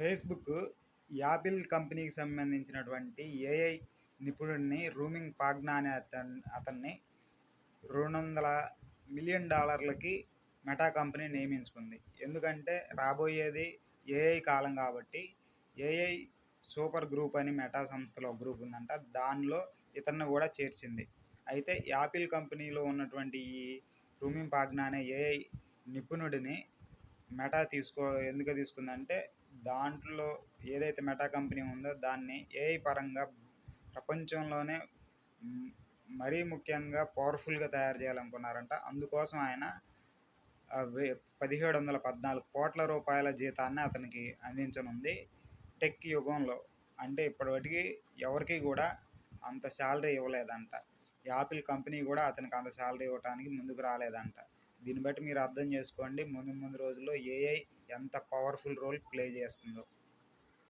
Facebook Apple కంపెనీకి సంబంధించినటువంటి AI నిపుణుడిని roaming పాగ్నా అనే అతన్ అతన్ని రెండు వందల మిలియన్ డాలర్లకి మెటా కంపెనీ నియమించుకుంది. ఎందుకంటే రాబోయేది ఏఐ కాలం కాబట్టి ఏఐ సూపర్ గ్రూప్ అని మెటా సంస్థలో గ్రూప్ ఉందంట. దానిలో ఇతన్ని కూడా చేర్చింది. అయితే యాపిల్ కంపెనీలో ఉన్నటువంటి ఈ రూమింగ్ పాగ్నా అనే ఏఐ నిపుణుడిని మెటా తీసుకో ఎందుకు తీసుకుందంటే దాంట్లో ఏదైతే మెటా కంపెనీ ఉందో దాన్ని ఏఐ పరంగా ప్రపంచంలోనే మరీ ముఖ్యంగా పవర్ఫుల్గా తయారు చేయాలనుకున్నారంట. అందుకోసం ఆయన వే- పదిహేడు వందల పద్నాలుగు కోట్ల రూపాయల జీతాన్ని అతనికి అందించనుంది. టెక్ యుగంలో అంటే ఇప్పటివరకు ఎవరికి కూడా అంత శాలరీ ఇవ్వలేదంట. యాపిల్ కంపెనీ కూడా అతనికి అంత శాలరీ ఇవ్వడానికి ముందుకు రాలేదంట. దీన్ని బట్టి మీరు అర్థం చేసుకోండి. ముందు ముందు రోజుల్లో ఏఐ ఎంత పవర్ఫుల్ రోల్ ప్లే చేస్తుందో.